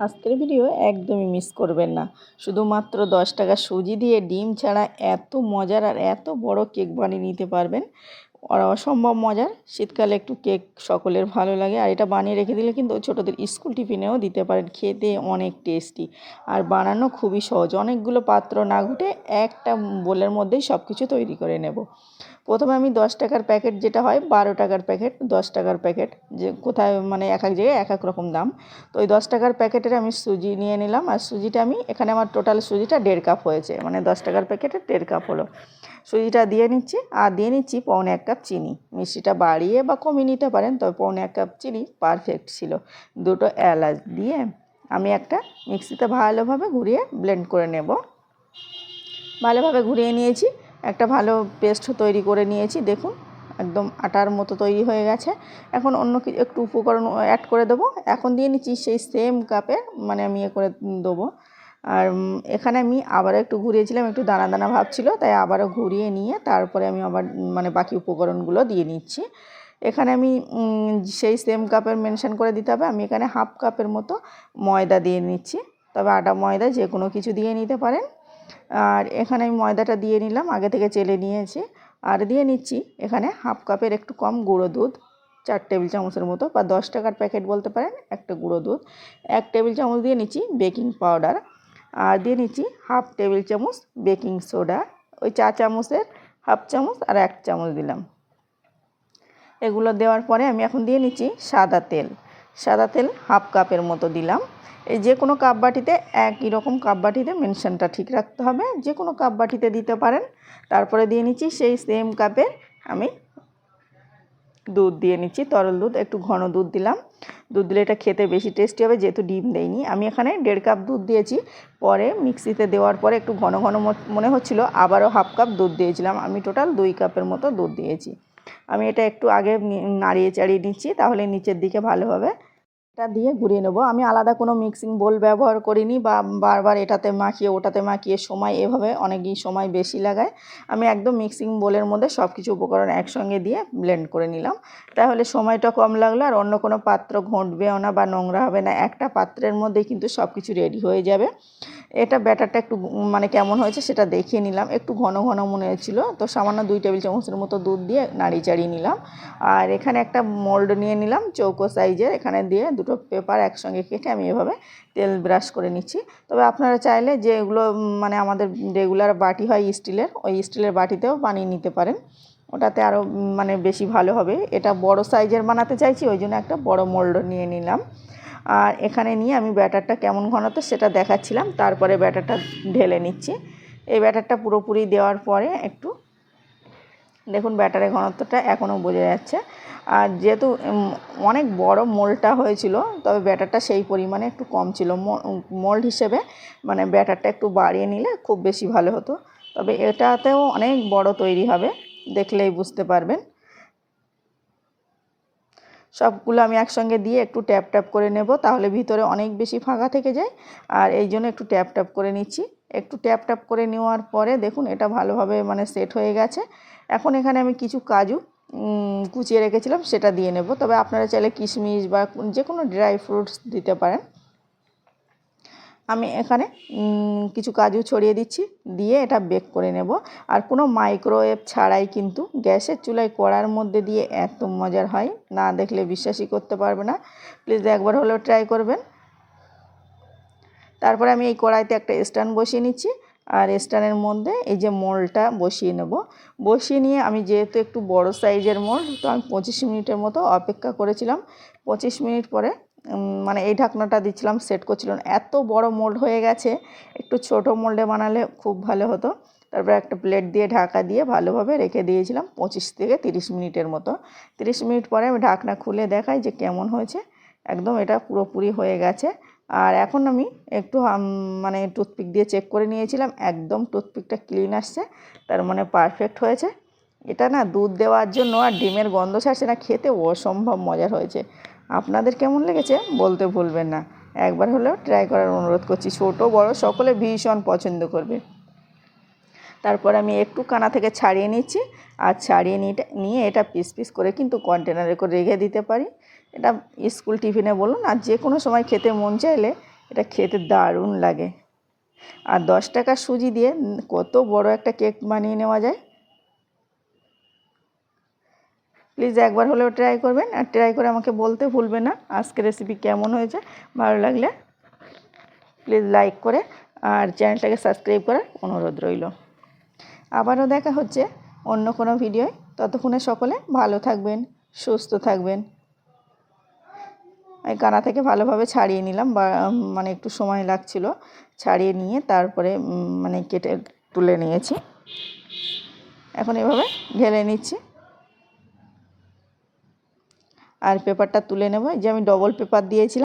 আজকের ভিডিও একদমই মিস করবেন না। শুধুমাত্র দশ টাকা সুজি দিয়ে ডিম ছাড়া এত মজার আর এত বড় কেক বানিয়ে নিতে পারবেন। অসম্ভব মজার। শীতকালে একটু কেক সকলের ভালো লাগে। আর এটা বানিয়ে রেখে দিলে কিন্তু ছোটোদের স্কুল টিফিনেও দিতে পারেন। খেতে অনেক টেস্টি। আর বানানো খুবই সহজ। অনেকগুলো পাত্র না ঘুটে একটা বোলের মধ্যেই সব কিছু তৈরি করে নেব। প্রথমে আমি দশ টাকার প্যাকেট যেটা হয়, বারো টাকার প্যাকেট, দশ টাকার প্যাকেট, যে কোথায় মানে এক এক জায়গায় এক এক রকম দাম। তো ওই দশ টাকার প্যাকেটের আমি সুজি নিয়ে নিলাম। আর সুজিটা আমি এখানে আমার টোটাল সুজিটা দেড় কাপ হয়েছে। মানে দশ টাকার প্যাকেটে দেড় কাপ হলো। সুজিটা দিয়ে নিচ্ছি। আর দিয়ে নিচ্ছি পৌনে এক কাপ চিনি। মিষ্টিটা বাড়িয়ে বা কমিয়ে নিতে পারেন, তবে পৌনে এক কাপ চিনি পারফেক্ট ছিল। দুটো এলাচ দিয়ে আমি একটা মিক্সিতে ভালোভাবে ঘুরিয়ে ব্লেন্ড করে নেব। ভালোভাবে ঘুরিয়ে নিয়েছি। একটা ভালো পেস্ট তৈরি করে নিয়েছি। দেখুন, একদম আটার মতো তৈরি হয়ে গেছে। এখন অন্য কিছু একটু উপকরণ অ্যাড করে দেবো। এখন দিয়ে নিচ্ছি সেই সেম কাপে মানে আমি ইয়ে করে দেবো। আর এখানে আমি আবার একটু ঘুরিয়েছিলাম, একটু দানা দানা ভাব ছিল, তাই আবারও ঘুরিয়ে নিয়ে তারপরে আমি আবার মানে বাকি উপকরণগুলো দিয়ে নিচ্ছি। এখানে আমি সেই সেম কাপের মেনশান করে দিতে হবে, আমি এখানে হাফ কাপের মতো ময়দা দিয়ে নিচ্ছি। তবে আটা ময়দা যে কোনো কিছু দিয়ে নিতে পারেন। আর এখানে আমি ময়দাটা দিয়ে নিলাম, আগে থেকে চেলে নিয়েছি। আর দিয়ে নিচ্ছি এখানে হাফ কাপের একটু কম গুঁড়ো দুধ, চার টেবিল চামচের মতো বা দশ টাকার প্যাকেট বলতে পারেন, একটা গুঁড়ো দুধ। এক টেবিল চামচ দিয়ে নিচ্ছি বেকিং পাউডার আর দিয়ে নিচ্ছি হাফ টেবিল চামচ বেকিং সোডা। ওই চা চামচের হাফ চামচ আর এক চামচ দিলাম। এগুলো দেওয়ার পরে আমি এখন দিয়ে নিচ্ছি সাদা তেল। সাদা তেল হাফ কাপের মতো দিলাম। এই যে কোনো কাপ বাটিতে একই রকম কাপ বাটিতে মেনশনটা ঠিক রাখতে হবে। যে কোনো কাপ বাটিতে দিতে পারেন। তারপরে দিয়ে নিচ্ছি সেই সেম কাপে আমি দুধ দিয়ে নিচ্ছি, তরল দুধ, একটু ঘন দুধ দিলাম। দুধ দিলে এটা খেতে বেশি টেস্টি হবে, যেহেতু ডিম দেয়নি আমি এখানে দেড় কাপ দুধ দিয়েছি, পরে মিক্সিতে দেওয়ার পরে একটু ঘন ঘন মনে হচ্ছিল, আবারও হাফ কাপ দুধ দিয়েছিলাম। আমি টোটাল দুই কাপের মতো দুধ দিয়েছি। আমি এটা একটু আগে নাড়িয়ে চাড়িয়ে নিচ্ছি, তাহলে নিচের দিকে ভালোভাবে এটা দিয়ে ঘুরিয়ে নেব। আমি আলাদা কোনো মিক্সিং বোল ব্যবহার করিনি বা বারবার এটাতে মাখিয়ে, ওটাতে মাখিয়ে সময় এভাবে অনেকই সময় বেশি লাগায়। আমি একদম মিক্সিং বোলের মধ্যে সব কিছু উপকরণ একসঙ্গে দিয়ে ব্লেন্ড করে নিলাম। তাহলে সময়টা কম লাগল আর অন্য কোনো পাত্র ঘটবেও না বা নোংরা হবে না। একটা পাত্রের মধ্যেই কিন্তু সব কিছু রেডি হয়ে যাবে। এটা ব্যাটারটা একটু মানে কেমন হয়েছে সেটা দেখিয়ে নিলাম। একটু ঘন ঘন মনে হয়েছিল, তো সামান্য দুই টেবিল চামচের মতো দুধ দিয়ে নাড়ি চাড়িয়ে নিলাম। আর এখানে একটা মোল্ড নিয়ে নিলাম, চৌকো সাইজের। এখানে দিয়ে দুটো পেপার একসঙ্গে কেটে আমি এভাবে তেল ব্রাশ করে নিচ্ছি। তবে আপনারা চাইলে যে এগুলো মানে আমাদের রেগুলার বাটি হয় স্টিলের, ওই স্টিলের বাটিতেও বানিয়ে নিতে পারেন। ওটাতে আরও মানে বেশি ভালো হবে। এটা বড় সাইজের বানাতে চাইছি, ওই জন্য একটা বড় মোল্ড নিয়ে নিলাম। আর এখানে নিয়ে আমি ব্যাটারটা কেমন ঘনত্ব সেটা দেখাচ্ছিলাম, তারপরে ব্যাটারটা ঢেলে নিচ্ছি। এই ব্যাটারটা পুরোপুরি দেওয়ার পরে একটু দেখুন ব্যাটারের ঘনত্বটা এখনও বোঝা যাচ্ছে। আর যেহেতু অনেক বড় মোলটা হয়েছিল, তবে ব্যাটারটা সেই পরিমাণে একটু কম ছিল। মোল্ড হিসেবে মানে ব্যাটারটা একটু বাড়িয়ে নিলে খুব বেশি ভালো হতো। তবে এটাতেও অনেক বড় তৈরি হবে, দেখলেই বুঝতে পারবেন। সবগুলো আমি একসঙ্গে দিয়ে একটু ট্যাপ ট্যাপ করে নেব, তাহলে ভিতরে অনেক বেশি ফাঁকা থেকে যায়। আর এই জন্য একটু ট্যাপ ট্যাপ করে নিচ্ছি। একটু ট্যাপ ট্যাপ করে নেওয়ার পরে দেখুন, এটা ভালোভাবে মানে সেট হয়ে গেছে। এখন এখানে আমি কিছু কাজু কুচিয়ে রেখেছিলাম, সেটা দিয়ে নেব। তবে আপনারা চাইলে কিশমিশ বা যে কোনো ড্রাই ফ্রুটস দিতে পারেন। আমি এখানে কিছু কাজু ছড়িয়ে দিচ্ছি, দিয়ে এটা বেক করে নেব। আর কোনো মাইক্রোওয়েভ ছাড়াই কিন্তু গ্যাসের চুলায় কড়ার মধ্যে দিয়ে এত মজার হয়, না দেখলে বিশ্বাসই করতে পারবে না। প্লিজ একবার হলেও ট্রাই করবেন। তারপরে আমি এই কড়াইতে একটা স্ট্যান্ড বসিয়ে নিচ্ছি, আর স্ট্যান্ডের মধ্যে এই যে মোলটা বসিয়ে নেব। বসিয়ে নিয়ে আমি যেহেতু একটু বড় সাইজের মোল, তো আমি পঁচিশ মিনিটের মতো অপেক্ষা করেছিলাম। পঁচিশ মিনিট পরে মানে এই ঢাকনাটা দিচ্ছিলাম সেট করছিলাম। এত বড় মোল্ড হয়ে গেছে, একটু ছোট মোল্ডে বানালে খুব ভালো হতো। তারপরে একটা প্লেট দিয়ে ঢাকা দিয়ে ভালোভাবে রেখে দিয়েছিলাম, পঁচিশ থেকে তিরিশ মিনিটের মতো। তিরিশ মিনিট পরে আমি ঢাকনা খুলে দেখাই যে কেমন হয়েছে। একদম এটা পুরোপুরি হয়ে গেছে। আর এখন আমি একটু মানে টুথপিক দিয়ে চেক করে নিয়েছিলাম, একদম টুথপিকটা ক্লিন আসছে, তার মানে পারফেক্ট হয়েছে। এটা না দুধ দেওয়ার জন্য আর ডিমের গন্ধ ছাড়ছে না, খেতে অসম্ভব মজার হয়েছে। আপনাদের কেমন লেগেছে? বলতে ভুলবেন না। একবার হলেও ট্রাই করার অনুরোধ করছি। ছোট, বড় সকলে ভীষণ পছন্দ করবে। তারপর আমি একটু কানা থেকে ছাড়িয়ে নিচ্ছি। আর ছাড়িয়ে নিয়ে এটা পিস পিস করে কিন্তু কন্টেনারে করে রেখে দিতে পারি। এটা স্কুল টিফিনে বলুন, আর যে কোনো সময় খেতে মন চাইলে এটা খেতে দারুণ লাগে। আর দশ টাকার সুজি দিয়ে কত বড় একটা কেক বানিয়ে নেওয়া যায়। প্লিজ একবার হলেও ট্রাই করবেন আর ট্রাই করে আমাকে বলতে ভুলবে না। আজকের রেসিপি কেমন হয়েছে, ভালো লাগলে প্লিজ লাইক করে আর চ্যানেলটাকে সাবস্ক্রাইব করার অনুরোধ রইল। আবারও দেখা হচ্ছে অন্য কোনো ভিডিওয় ততক্ষণে সকলে ভালো থাকবেন, সুস্থ থাকবেন। এই কানা থেকে ভালোভাবে ছাড়িয়ে নিলাম বা মানে একটু সময় লাগছিল। ছাড়িয়ে নিয়ে তারপরে মানে কেটে তুলে নিয়েছি। এখন এভাবে ঢেলে নিচ্ছি। আর পেপারটা তুলে নেব। এই যে আমি ডবল পেপার দিয়েছিলাম